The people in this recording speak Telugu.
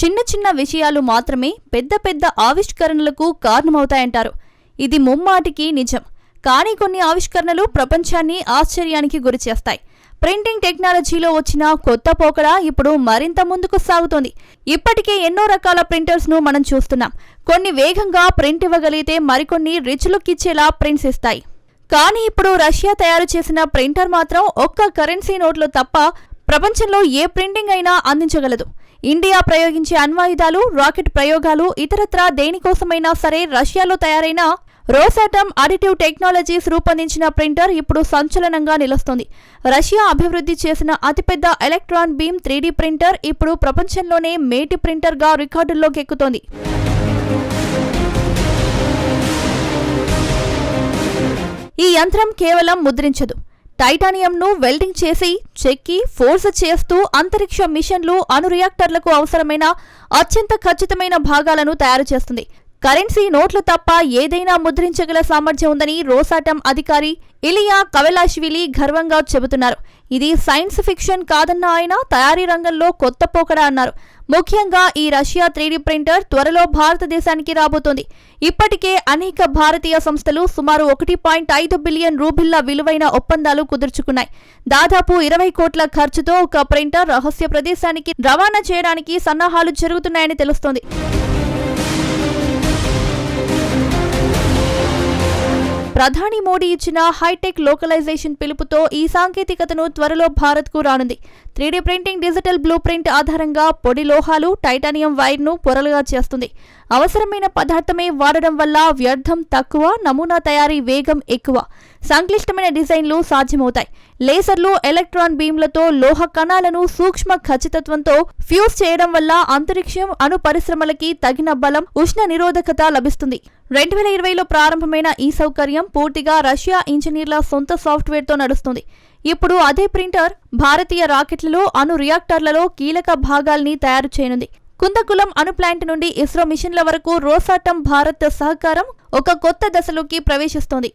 చిన్న చిన్న విషయాలు మాత్రమే పెద్ద పెద్ద ఆవిష్కరణలకు కారణమవుతాయంటారు. ఇది ముమ్మాటికి నిజం. కానీ కొన్ని ఆవిష్కరణలు ప్రపంచాన్ని ఆశ్చర్యానికి గురిచేస్తాయి ప్రింటింగ్ టెక్నాలజీలో వచ్చిన కొత్త పోకడ ఇప్పుడు మరింత ముందుకు సాగుతోంది. ఇప్పటికే ఎన్నో రకాల ప్రింటర్స్ను మనం చూస్తున్నాం. కొన్ని వేగంగా ప్రింట్ ఇవ్వగలిగితే మరికొన్ని రిచ్ లుక్ ఇచ్చేలా ప్రింట్స్ ఇస్తాయి. కానీ ఇప్పుడు రష్యా తయారు చేసిన ప్రింటర్ మాత్రం ఒక్క కరెన్సీ నోట్లు తప్ప ప్రపంచంలో ఏ ప్రింటింగ్ అయినా అందించగలదు. ఇండియా ప్రయోగించే అణ్వాయుధాలు రాకెట్ ప్రయోగాలు ఇతరత్రా దేనికోసమైనా సరే రష్యాలో తయారైన రోసాటమ్ అడిటివ్ టెక్నాలజీస్ రూపొందించిన ప్రింటర్ ఇప్పుడు సంచలనంగా నిలుస్తుంది. రష్యా అభివృద్ధి చేసిన అతిపెద్ద ఎలక్ట్రాన్ బీమ్ త్రీడీ ప్రింటర్ ఇప్పుడు ప్రపంచంలోనే మేటి ప్రింటర్గా రికార్డుల్లోకి ఎక్కుతోంది. ఈ యంత్రం కేవలం ముద్రించదు. టైటానియంను వెల్డింగ్ చేసి చెక్కి ఫోర్స్ చేస్తూ అంతరిక్ష మిషన్లు అణు రియాక్టర్లకు అవసరమైన అత్యంత ఖచ్చితమైన భాగాలను తయారు చేస్తుంది. కరెన్సీ నోట్లు తప్ప ఏదైనా ముద్రించగల సామర్థ్యం ఉందని రోసాటం అధికారి ఇలియా కవెలాష్విలి గర్వంగా చెబుతున్నారు. ఇది సైన్స్ ఫిక్షన్ కాదన్న ఆయన తయారీ రంగంలో కొత్త పోకడ అన్నారు. ముఖ్యంగా ఈ రష్యా త్రీడీ ప్రింటర్ త్వరలో భారతదేశానికి రాబోతోంది. ఇప్పటికే అనేక భారతీయ సంస్థలు సుమారు ఒకటి పాయింట్ ఐదు బిలియన్ రూబిళ్ళ విలువైన ఒప్పందాలు కుదుర్చుకున్నాయి. దాదాపు ఇరవై కోట్ల ఖర్చుతో ఒక ప్రింటర్ రహస్య ప్రదేశానికి రవాణా చేయడానికి సన్నాహాలు జరుగుతున్నాయని తెలుస్తోంది. ప్రధాని మోడీ ఇచ్చిన హైటెక్ లోకలైజేషన్ పిలుపుతో ఈ సాంకేతికతను త్వరలో భారత్కు రానుంది. Three D printing digital blue print ఆధారంగా పొడి లోహాలు టైటానియం వైర్ను పొరలుగా చేస్తుంది. అవసరమైన పదార్థమే వాడడం వల్ల వ్యర్థం తక్కువ నమూనా తయారీ వేగం ఎక్కువ. సంక్లిష్టమైన డిజైన్లు సాధ్యమవుతాయి. లేసర్లు ఎలక్ట్రాన్ బీమ్లతో లోహ కణాలను సూక్ష్మ ఖచ్చితత్వంతో ఫ్యూజ్ చేయడం వల్ల అంతరిక్షం అణు పరిశ్రమలకి తగిన బలం ఉష్ణ నిరోధకత లభిస్తుంది. రెండు వేల ఇరవైలో ప్రారంభమైన ఈ సౌకర్యం పూర్తిగా రష్యా ఇంజనీర్ల సొంత సాఫ్ట్వేర్తో నడుస్తుంది. ఇప్పుడు అదే ప్రింటర్ భారతీయ రాకెట్లలో అణు రియాక్టర్లలో కీలక భాగాల్ని తయారు చేయనుంది. కుందకులం అణు ప్లాంట్ నుండి ఇస్రో మిషన్ల వరకు రోసాటం భారత్ సహకారం ఒక కొత్త దశలోకి ప్రవేశిస్తోంది.